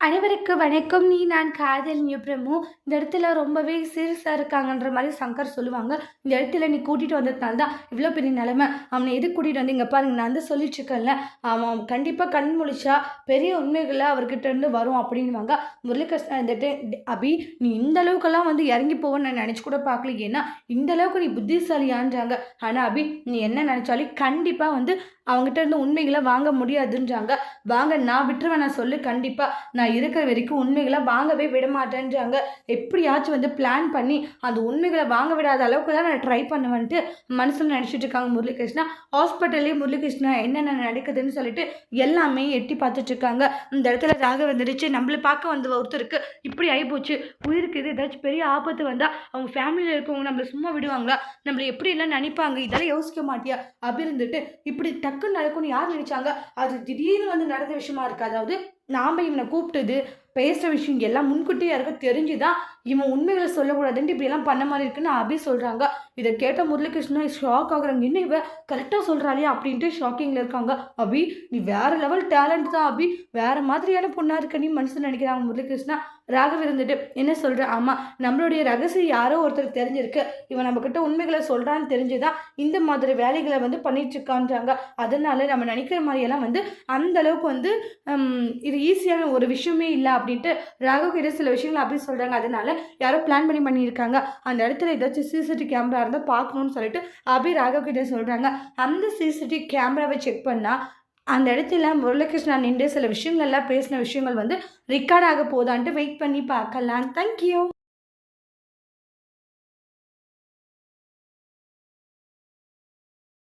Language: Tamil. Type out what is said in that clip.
அனைவருக்கு வணக்கம். நீ நான் காதல் நியூப்ரமோ இந்த இடத்துல ரொம்பவே சீரியஸாக இருக்காங்கன்ற மாதிரி சங்கர் சொல்லுவாங்க. இந்த இடத்துல நீ கூட்டிகிட்டு வந்ததுனால தான் இவ்வளோ பெரிய நிலமை. அவனை எதுக்கு கூட்டிகிட்டு வந்து இங்கே பாருங்க நான் வந்து சொல்லிட்டுருக்கேன்ல. அவன் கண்டிப்பாக கண் முழிச்சா பெரிய உண்மைகளை அவர்கிட்ட இருந்து வரும் அப்படின்வாங்க முரளிகிருஷ்ணன் இந்த அபி நீ இந்த அளவுக்கெல்லாம் வந்து இறங்கி போவேன்னு நான் நினச்சி கூட பார்க்கல ஏன்னா இந்த அளவுக்கு நீ புத்திசாலியான்றாங்க. ஆனால் அபி நீ என்ன நினச்சாலும் கண்டிப்பாக வந்து அவங்ககிட்ட இருந்து உண்மைகளை வாங்க முடியாதுன்றாங்க. வாங்க நான் விட்டுருவேன் நான் சொல்லு கண்டிப்பாக நான் இருக்கிற வரைக்கும் உண்மைகளை வாங்கவே விட மாட்டேன்றாங்க எப்படியாச்சும் வந்து பிளான் பண்ணி அந்த உண்மைகளை வாங்க விடாத அளவுக்கு தான் நான் ட்ரை பண்ணுவேன்ட்டு மனசில் நினச்சிட்டு இருக்காங்க முரளிகிருஷ்ணா. ஹாஸ்பிட்டல்லே முரளிகிருஷ்ணா என்னென்ன நடக்குதுன்னு சொல்லிட்டு எல்லாமே எட்டி பார்த்துட்டு இருக்காங்க. இந்த இடத்துல ராக வந்துடுச்சு நம்மளை பார்க்க வந்த ஒருத்தருக்கு இப்படி ஆகிப்போச்சு உயிருக்கு இது ஏதாச்சும் பெரிய ஆபத்து வந்தால் அவங்க ஃபேமிலியில் இருக்கவங்க நம்மளை சும்மா விடுவாங்களா? நம்மளை எப்படி எல்லாம் நினைப்பாங்க? இதெல்லாம் யோசிக்க மாட்டியா? அப்படி இருந்துட்டு இப்படி டக்குன்னு நடக்கும்னு யார் நினைச்சாங்க? அது திடீர்னு வந்து நடந்த விஷயமா இருக்கு அதாவது நாம் இவனை கூப்பிட்டது பேசுகிற விஷயம் எல்லாம் முன்கூட்டியே தெரிஞ்சு தெரிஞ்சுதான் இவன் உண்மைகளை சொல்லக்கூடாதுன்ட்டு இப்படிலாம் பண்ண மாதிரி இருக்குன்னு அபி சொல்கிறாங்க இதை கேட்ட முரளிகிருஷ்ணன் ஷாக் ஆகுறாங்க. இன்னும் இவ? கரெக்டாக சொல்கிறாளே அப்படின்ட்டு ஷாக்கிங்கில் இருக்காங்க. அபி நீ வேறு லெவல் டேலண்ட் தான் அபி. வேறு மாதிரியான பொண்ணாக இருக்க நீ மனசு நினைக்கிறாங்க முரளிகிருஷ்ணா. ராகவ் இருந்துட்டு என்ன சொல்கிற ஆமாம் நம்மளுடைய ரகசியம் யாரோ ஒருத்தர் தெரிஞ்சிருக்கு. இவன் நம்மக்கிட்ட உண்மைகளை சொல்கிறான்னு தெரிஞ்சுதான் இந்த மாதிரி வேலைகளை வந்து பண்ணிட்டு இருக்கான்றாங்க. அதனால நம்ம நினைக்கிற மாதிரியெல்லாம் வந்து அந்த அளவுக்கு வந்து இது ஈஸியான ஒரு விஷயமே இல்லை அப்படின்ட்டு ராகவ் கிட்ட சில விஷயங்கள் அப்படி சொல்கிறாங்க அதனால யாரோ பிளான் பண்ணி பண்ணியிருக்காங்க. அந்த இடத்துல ஏதாச்சும் சிசிடிவி கேமரா இருந்தால் பார்க்கணும்னு சொல்லிட்டு அபி ராகவ் கிட்ட சொல்கிறாங்க அந்த சிசிடிவி கேமராவை செக் பண்ணால் அந்த இடத்துல முரளிகிருஷ்ணா நின்று சில விஷயங்கள்லாம் பேசின விஷயங்கள் வந்து ரெக்கார்ட் ஆக போதான்ட்டு வெயிட் பண்ணி பார்க்கலாம். தேங்க்யூ